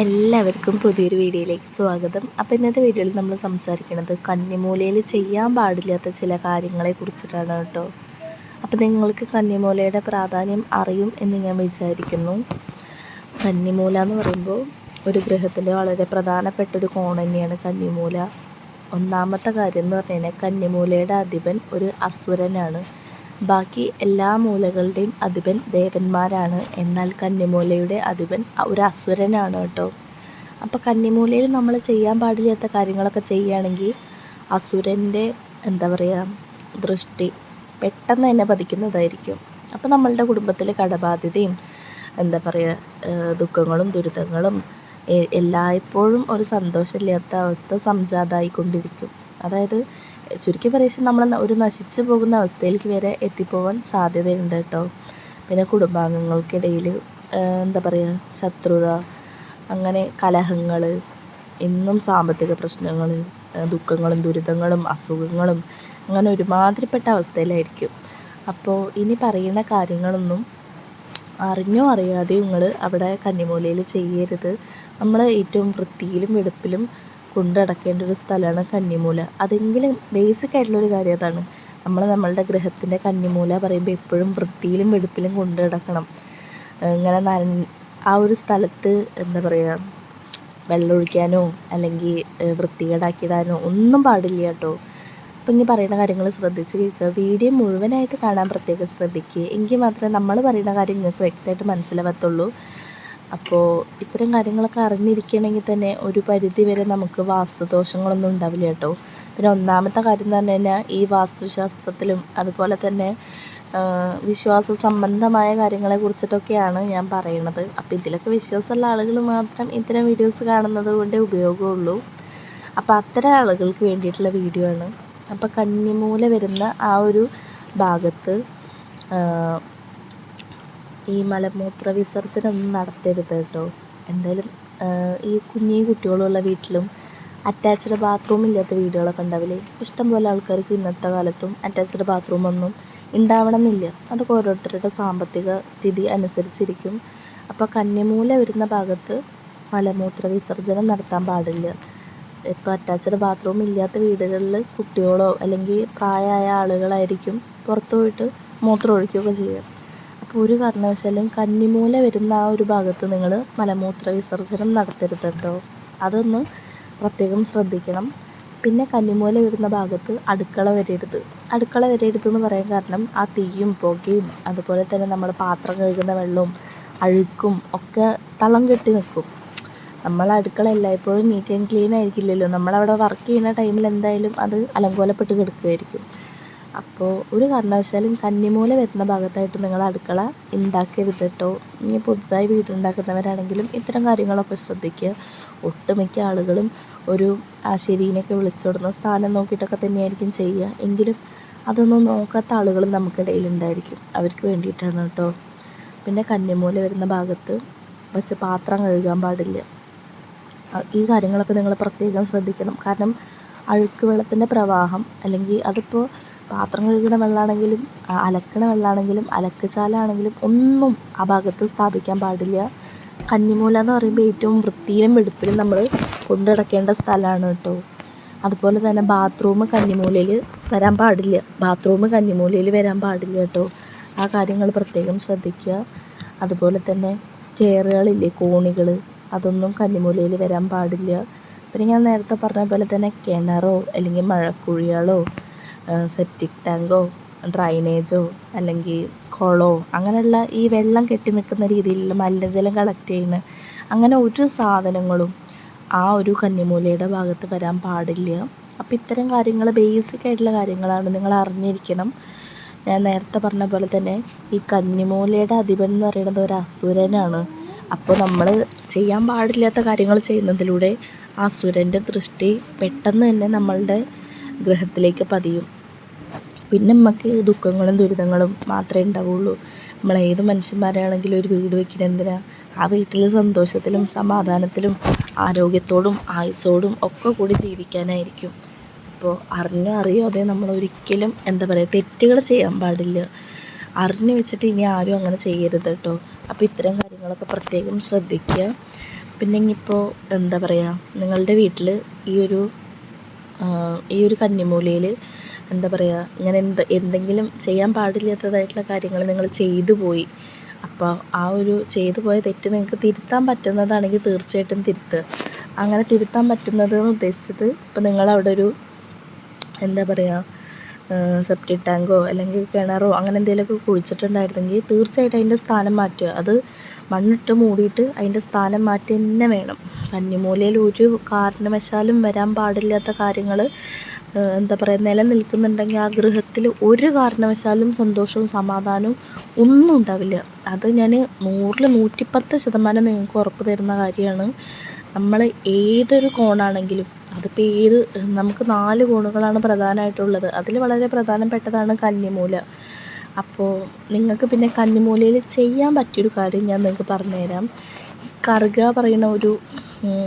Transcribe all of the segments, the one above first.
എല്ലാവർക്കും പുതിയൊരു വീഡിയോയിലേക്ക് സ്വാഗതം. അപ്പോൾ ഇന്നത്തെ വീഡിയോയിൽ നമ്മൾ സംസാരിക്കുന്നത് കന്നിമൂലയിൽ ചെയ്യാൻ പാടില്ലാത്ത ചില കാര്യങ്ങളെ കുറിച്ചിട്ടാണ് കേട്ടോ. അപ്പോൾ നിങ്ങൾക്ക് കന്നിമൂലയുടെ പ്രാധാന്യം അറിയും എന്ന് ഞാൻ വിചാരിക്കുന്നു. കന്നിമൂല എന്ന് പറയുമ്പോൾ ഒരു ഗ്രഹത്തിന്റെ വളരെ പ്രധാനപ്പെട്ട ഒരു കോൺ തന്നെയാണ് കന്നിമൂല. ഒന്നാമത്തെ കാര്യം എന്ന് പറഞ്ഞു കഴിഞ്ഞാൽ കന്നിമൂലയുടെ അധിപൻ ഒരു അസുരനാണ്. ബാക്കി എല്ലാ മൂലകളുടെയും അധിപൻ ദേവന്മാരാണ്. എന്നാൽ കന്നിമൂലയുടെ അധിപൻ ഒരു അസുരനാണ് കേട്ടോ. അപ്പോൾ കന്നിമൂലയിൽ നമ്മൾ ചെയ്യാൻ പാടില്ലാത്ത കാര്യങ്ങളൊക്കെ ചെയ്യുകയാണെങ്കിൽ അസുരന്റെ എന്താ പറയുക ദൃഷ്ടി പെട്ടെന്ന് തന്നെ പതിക്കുന്നതായിരിക്കും. അപ്പോൾ നമ്മളുടെ കുടുംബത്തിൽ കടബാധ്യതയും എന്താ പറയുക ദുഃഖങ്ങളും ദുരിതങ്ങളും എല്ലായ്പ്പോഴും ഒരു സന്തോഷമില്ലാത്ത അവസ്ഥ സംജാതായിക്കൊണ്ടിരിക്കും. അതായത് ചുരുക്കി പറയുക നമ്മൾ ഒരു നശിച്ചു പോകുന്ന അവസ്ഥയിലേക്ക് വരെ എത്തിപ്പോവാൻ സാധ്യതയുണ്ട് കേട്ടോ. പിന്നെ കുടുംബാംഗങ്ങൾക്കിടയിൽ എന്താ പറയുക ശത്രുത അങ്ങനെ കലഹങ്ങൾ എന്നും സാമ്പത്തിക പ്രശ്നങ്ങൾ ദുഃഖങ്ങളും ദുരിതങ്ങളും അസുഖങ്ങളും അങ്ങനെ ഒരുമാതിരിപ്പെട്ട അവസ്ഥയിലായിരിക്കും. അപ്പോൾ ഇനി പറയുന്ന കാര്യങ്ങളൊന്നും അറിഞ്ഞോ അറിയാതെയോ നിങ്ങൾ അവിടെ കന്നിമൂലയിൽ ചെയ്യരുത്. നമ്മൾ ഏറ്റവും വൃത്തിയിലും വെടുപ്പിലും കൊണ്ട് നടക്കേണ്ട ഒരു സ്ഥലമാണ് കന്നിമൂല. അതെങ്കിലും ബേസിക് ആയിട്ടുള്ളൊരു കാര്യം അതാണ്. നമ്മൾ നമ്മളുടെ ഗ്രഹത്തിന്റെ കന്നിമൂല പറയുമ്പോൾ എപ്പോഴും വൃത്തിയിലും വെടുപ്പിലും കൊണ്ട് നടക്കണം ഇങ്ങനെ നന ആ ഒരു സ്ഥലത്ത് എന്താ പറയുക വെള്ളമൊഴിക്കാനോ അല്ലെങ്കിൽ വൃത്തികേടാക്കിയിടാനോ ഒന്നും പാടില്ല കേട്ടോ. അപ്പം ഇനി പറയുന്ന കാര്യങ്ങൾ ശ്രദ്ധിച്ച് കേൾക്കുക. വീഡിയോ മുഴുവനായിട്ട് കാണാൻ പ്രത്യേകം ശ്രദ്ധിക്കുക. എങ്കിൽ മാത്രമേ നമ്മൾ പറയുന്ന കാര്യം നിങ്ങൾക്ക് വ്യക്തമായിട്ട് മനസ്സിലാവത്തുള്ളൂ. അപ്പോൾ ഇത്തരം കാര്യങ്ങളൊക്കെ അറിഞ്ഞിരിക്കണമെങ്കിൽ തന്നെ ഒരു പരിധി വരെ നമുക്ക് വാസ്തുദോഷങ്ങളൊന്നും ഉണ്ടാവില്ല കേട്ടോ. പിന്നെ ഒന്നാമത്തെ കാര്യം എന്ന് പറഞ്ഞു കഴിഞ്ഞാൽ ഈ വാസ്തുശാസ്ത്രത്തിലും അതുപോലെ തന്നെ വിശ്വാസ സംബന്ധമായ കാര്യങ്ങളെ കുറിച്ചിട്ടൊക്കെയാണ് ഞാൻ പറയുന്നത് അപ്പോൾ ഇതിലൊക്കെ വിശ്വാസമുള്ള ആളുകൾ മാത്രം ഇത്തരം വീഡിയോസ് കാണുന്നത് കൊണ്ടേ ഉപയോഗമുള്ളൂ. അപ്പോൾ അത്തരം ആളുകൾക്ക് വേണ്ടിയിട്ടുള്ള വീഡിയോ ആണ്. അപ്പോൾ കന്നിമൂല വരുന്ന ആ ഒരു ഭാഗത്ത് ഈ മലമൂത്ര വിസർജനമൊന്നും നടത്തരുത് കേട്ടോ. എന്തായാലും ഈ കുഞ്ഞി കുട്ടികളുള്ള വീട്ടിലും അറ്റാച്ച്ഡ് ബാത്റൂം ഇല്ലാത്ത വീടുകളൊക്കെ ഉണ്ടാവില്ലേ? ഇഷ്ടംപോലെ ആൾക്കാർക്ക് ഇന്നത്തെ കാലത്തും അറ്റാച്ച്ഡ് ബാത്റൂമൊന്നും ഉണ്ടാവണം എന്നില്ല അതൊക്കെ ഓരോരുത്തരുടെ സാമ്പത്തിക സ്ഥിതി അനുസരിച്ചിരിക്കും. അപ്പോൾ കന്യമൂല വരുന്ന ഭാഗത്ത് മലമൂത്ര വിസർജനം നടത്താൻ പാടില്ല. ഇപ്പോൾ അറ്റാച്ച്ഡ് ബാത്റൂം ഇല്ലാത്ത വീടുകളിൽ കുട്ടികളോ അല്ലെങ്കിൽ പ്രായമായ ആളുകളായിരിക്കും പുറത്തു പോയിട്ട് മൂത്രം ഒഴിക്കുകയൊക്കെ ചെയ്യുക അപ്പോൾ ഒരു കാരണവശാലും കന്നിമൂല വരുന്ന ആ ഒരു ഭാഗത്ത് നിങ്ങൾ മലമൂത്ര വിസർജനം നടത്തരുത് കേട്ടോ അതൊന്ന് പ്രത്യേകം ശ്രദ്ധിക്കണം. പിന്നെ കന്നിമൂല വരുന്ന ഭാഗത്ത് അടുക്കള വരരുത്. അടുക്കള വരരുത് എന്ന് പറയാൻ കാരണം ആ തീയും പുകയും അതുപോലെ തന്നെ നമ്മൾ പാത്രം കഴുകുന്ന വെള്ളവും അഴുക്കും ഒക്കെ തളം കെട്ടി നിൽക്കും. നമ്മൾ അടുക്കള എല്ലായ്പ്പോഴും നീറ്റ് ആൻഡ് ക്ലീൻ ആയിരിക്കില്ലല്ലോ. നമ്മളവിടെ വർക്ക് ചെയ്യുന്ന ടൈമിൽ എന്തായാലും അത് അലങ്കോലപ്പെട്ട് കിടക്കുമായിരിക്കും അപ്പോൾ ഒരു കാരണവശാലും കന്നിമൂല വരുന്ന ഭാഗത്തായിട്ട് നിങ്ങൾ അടുക്കള ഉണ്ടാക്കരുത് കേട്ടോ ഇനി പുതുതായി വീടുണ്ടാക്കുന്നവരാണെങ്കിലും ഇത്തരം കാര്യങ്ങളൊക്കെ ശ്രദ്ധിക്കുക. ഒട്ടുമിക്ക ആളുകളും ഒരു ആശേരിനെയൊക്കെ വിളിച്ചോടുന്ന സ്ഥാനം നോക്കിയിട്ടൊക്കെ തന്നെയായിരിക്കും ചെയ്യുക. എങ്കിലും അതൊന്നും നോക്കാത്ത ആളുകളും നമുക്കിടയിൽ ഉണ്ടായിരിക്കും. അവർക്ക് വേണ്ടിയിട്ടാണ് കേട്ടോ പിന്നെ കന്നിമൂല വരുന്ന ഭാഗത്ത് വെച്ച് പാത്രം കഴുകാൻ പാടില്ല. ഈ കാര്യങ്ങളൊക്കെ നിങ്ങൾ പ്രത്യേകം ശ്രദ്ധിക്കണം. കാരണം അഴുക്ക് വെള്ളത്തിന്റെ പ്രവാഹം അല്ലെങ്കിൽ അതിപ്പോൾ പാത്രം കഴുകുന്ന വെള്ളമാണെങ്കിലും അലക്കണ വെള്ളമാണെങ്കിലും അലക്കുചാലാണെങ്കിലും ഒന്നും ആ ഭാഗത്ത് സ്ഥാപിക്കാൻ പാടില്ല. കന്നിമൂല എന്ന് പറയുമ്പോൾ ഏറ്റവും വൃത്തിയിലും വെടുപ്പിലും നമ്മൾ കൊണ്ടു നടക്കേണ്ട സ്ഥലമാണ് കേട്ടോ അതുപോലെ തന്നെ ബാത്റൂം കന്നിമൂലയിൽ വരാൻ പാടില്ല. ബാത്റൂം കന്നിമൂലയിൽ വരാൻ പാടില്ല കേട്ടോ ആ കാര്യങ്ങൾ പ്രത്യേകം ശ്രദ്ധിക്കുക. അതുപോലെ തന്നെ സ്റ്റെയറുകളില്ലേ കോണികൾ അതൊന്നും കന്നിമൂലയിൽ വരാൻ പാടില്ല. പിന്നെ ഞാൻ നേരത്തെ പറഞ്ഞ പോലെ തന്നെ കിണറോ അല്ലെങ്കിൽ മഴക്കുഴികളോ സെപ്റ്റിക് ടാങ്കോ ഡ്രൈനേജോ അല്ലെങ്കിൽ കുളമോ അങ്ങനെയുള്ള ഈ വെള്ളം കെട്ടി നിൽക്കുന്ന രീതിയിലുള്ള മലിനജലം കളക്ട് ചെയ്യുന്ന അങ്ങനെ ഒരു സാധനങ്ങളും ആ ഒരു കന്നിമൂലയുടെ ഭാഗത്ത് വരാൻ പാടില്ല. അപ്പോൾ ഇത്തരം കാര്യങ്ങൾ ബേസിക് ആയിട്ടുള്ള കാര്യങ്ങളാണ് നിങ്ങൾ അറിഞ്ഞിരിക്കണം. ഞാൻ നേരത്തെ പറഞ്ഞ പോലെ തന്നെ ഈ കന്നിമൂലയുടെ അധിപൻ എന്ന് പറയുന്നത് ഒരു അസുരനാണ്. അപ്പോൾ നമ്മൾ ചെയ്യാൻ പാടില്ലാത്ത കാര്യങ്ങൾ ചെയ്യുന്നതിലൂടെ ആ അസുരന്റെ ദൃഷ്ടി പെട്ടെന്ന് തന്നെ നമ്മളുടെ ഗ്രഹത്തിലേക്ക് പതിയും. പിന്നെ നമുക്ക് ദുഃഖങ്ങളും ദുരിതങ്ങളും മാത്രമേ ഉണ്ടാവുള്ളൂ. നമ്മൾ ഏത് മനുഷ്യന്മാരാണെങ്കിലും ഒരു വീട് വെക്കുന്നത് എന്തിനാ? ആ വീട്ടിൽ സന്തോഷത്തിലും സമാധാനത്തിലും ആരോഗ്യത്തോടും ആയുസ്സോടും ഒക്കെ കൂടി ജീവിക്കാനായിരിക്കും. അപ്പോൾ അറിഞ്ഞോ അതേ നമ്മൾ ഒരിക്കലും എന്താ പറയുക തെറ്റുകൾ ചെയ്യാൻ പാടില്ല. അറിഞ്ഞു വെച്ചിട്ട് ഇനി ആരും അങ്ങനെ ചെയ്യരുത് കേട്ടോ. അപ്പോൾ ഇത്തരം കാര്യങ്ങളൊക്കെ പ്രത്യേകം ശ്രദ്ധിക്കുക. പിന്നെ ഇനിയിപ്പോൾ എന്താ പറയുക നിങ്ങളുടെ വീട്ടിൽ ഈ ഒരു ഈ ഒരു കന്നിമൂലയിൽ എന്താ പറയുക ഇങ്ങനെ എന്ത് എന്തെങ്കിലും ചെയ്യാൻ പാടില്ലാത്തതായിട്ടുള്ള കാര്യങ്ങൾ നിങ്ങൾ ചെയ്തു പോയി. അപ്പോൾ ആ ഒരു ചെയ്തു പോയ തെറ്റ് നിങ്ങൾക്ക് തിരുത്താൻ പറ്റുന്നതാണെങ്കിൽ തീർച്ചയായിട്ടും തിരുത്തുക അങ്ങനെ തിരുത്താൻ പറ്റുന്നത് എന്ന് ഉദ്ദേശിച്ചത് ഇപ്പോൾ നിങ്ങളവിടെ ഒരു എന്താ പറയുക സെപ്റ്റിക് ടാങ്കോ അല്ലെങ്കിൽ കിണറോ അങ്ങനെ എന്തെങ്കിലുമൊക്കെ കുഴിച്ചിട്ടുണ്ടായിരുന്നെങ്കിൽ തീർച്ചയായിട്ടും അതിന്റെ സ്ഥാനം മാറ്റുക. അത് മണ്ണിട്ട് മൂടിയിട്ട് അതിന്റെ സ്ഥാനം മാറ്റി തന്നെ വേണം. കന്നിമൂലയിൽ ഒരു കാരണവശാലും വരാൻ പാടില്ലാത്ത കാര്യങ്ങൾ എന്താ പറയുക നിലനിൽക്കുന്നുണ്ടെങ്കിൽ ആ ഗൃഹത്തിൽ ഒരു കാരണവശാലും സന്തോഷവും സമാധാനവും ഒന്നും ഉണ്ടാവില്ല. അത് ഞാൻ നൂറിൽ നൂറ്റിപ്പത്ത് ശതമാനം നിങ്ങൾക്ക് ഉറപ്പ് തരുന്ന കാര്യമാണ്. നമ്മൾ ഏതൊരു കോണാണെങ്കിലും അതിപ്പോൾ ഏത് നമുക്ക് നാല് കോണുകളാണ് പ്രധാനമായിട്ടുള്ളത്. അതിൽ വളരെ പ്രധാനപ്പെട്ടതാണ് കന്നിമൂല. അപ്പോൾ നിങ്ങൾക്ക് പിന്നെ കന്നിമൂലയിൽ ചെയ്യാൻ പറ്റിയൊരു കാര്യം ഞാൻ നിങ്ങൾക്ക് പറഞ്ഞുതരാം. കറുക പറയുന്ന ഒരു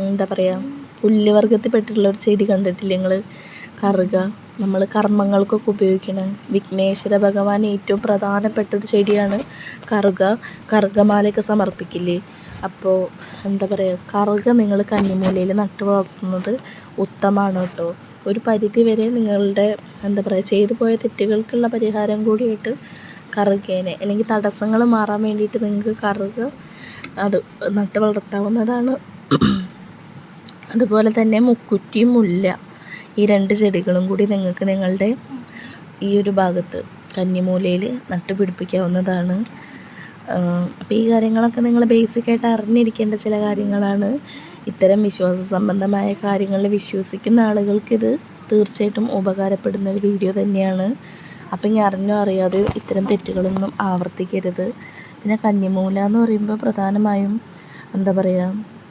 എന്താ പറയുക പുല്ല് വർഗത്തിൽപ്പെട്ടിട്ടുള്ള ഒരു ചെടി കണ്ടിട്ടില്ലേ നിങ്ങൾ കറുക. നമ്മൾ കർമ്മങ്ങൾക്കൊക്കെ ഉപയോഗിക്കണം വിഘ്നേശ്വര ഭഗവാൻ ഏറ്റവും പ്രധാനപ്പെട്ട ഒരു ചെടിയാണ് കറുക. കറുകമാലയൊക്കെ സമർപ്പിക്കില്ലേ? അപ്പോൾ എന്താ പറയുക കറുക നിങ്ങൾ കന്നിമൂലയിൽ നട്ടു വളർത്തുന്നത് ഉത്തമമാണ് കേട്ടോ. ഒരു പരിധി വരെ നിങ്ങളുടെ എന്താ പറയുക ചെയ്തു പോയ തെറ്റുകൾക്കുള്ള പരിഹാരം കൂടിയിട്ട് കറുകേനെ അല്ലെങ്കിൽ തടസ്സങ്ങൾ മാറാൻ വേണ്ടിയിട്ട് നിങ്ങൾക്ക് കറുക അത് നട്ട് വളർത്താവുന്നതാണ്. അതുപോലെ തന്നെ മുക്കുറ്റി മുല്ല ഈ രണ്ട് ചെടികളും കൂടി നിങ്ങൾക്ക് നിങ്ങളുടെ ഈ ഒരു ഭാഗത്ത് കന്നിമൂലയിൽ നട്ടുപിടിപ്പിക്കാവുന്നതാണ്. അപ്പോൾ ഈ കാര്യങ്ങളൊക്കെ നിങ്ങൾ ബേസിക്കായിട്ട് അറിഞ്ഞിരിക്കേണ്ട ചില കാര്യങ്ങളാണ്. ഇത്തരം വിശ്വാസ സംബന്ധമായ കാര്യങ്ങളിൽ വിശ്വസിക്കുന്ന ആളുകൾക്കിത് തീർച്ചയായിട്ടും ഉപകാരപ്പെടുന്ന ഒരു വീഡിയോ തന്നെയാണ്. അപ്പം ഇനി അറിഞ്ഞോ അറിയാതെ ഇത്തരം തെറ്റുകളൊന്നും ആവർത്തിക്കരുത്. പിന്നെ കന്നിമൂല എന്ന് പറയുമ്പോൾ പ്രധാനമായും എന്താ പറയുക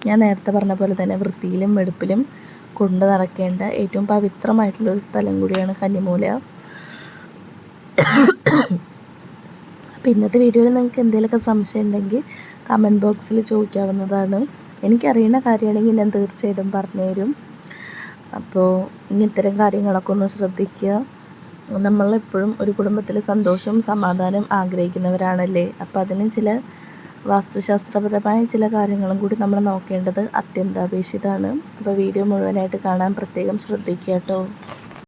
ഞാൻ നേരത്തെ പറഞ്ഞ പോലെ തന്നെ വൃത്തിയിലും വെടുപ്പിലും കൊണ്ട് നടക്കേണ്ട ഏറ്റവും പവിത്രമായിട്ടുള്ളൊരു സ്ഥലം കൂടിയാണ് കന്നിമൂല. അപ്പോൾ ഇന്നത്തെ വീഡിയോയിൽ നിങ്ങൾക്ക് എന്തെങ്കിലുമൊക്കെ സംശയം ഉണ്ടെങ്കിൽ കമന്റ് ബോക്സിൽ ചോദിക്കാവുന്നതാണ്. എനിക്കറിയുന്ന കാര്യമാണെങ്കിൽ ഞാൻ തീർച്ചയായിട്ടും പറഞ്ഞുതരും അപ്പോൾ ഇനി ഇത്തരം കാര്യങ്ങളൊക്കെ ഒന്ന് ശ്രദ്ധിക്കുക. നമ്മളെപ്പോഴും ഒരു കുടുംബത്തിൽ സന്തോഷവും സമാധാനവും ആഗ്രഹിക്കുന്നവരാണല്ലേ? അപ്പോൾ അതിന് ചില വാസ്തുശാസ്ത്രപരമായ ചില കാര്യങ്ങളും കൂടി നമ്മൾ നോക്കേണ്ടത് അത്യന്താപേക്ഷിതമാണ്. അപ്പോൾ വീഡിയോ മുഴുവനായിട്ട് കാണാൻ പ്രത്യേകം ശ്രദ്ധിക്കുക കേട്ടോ.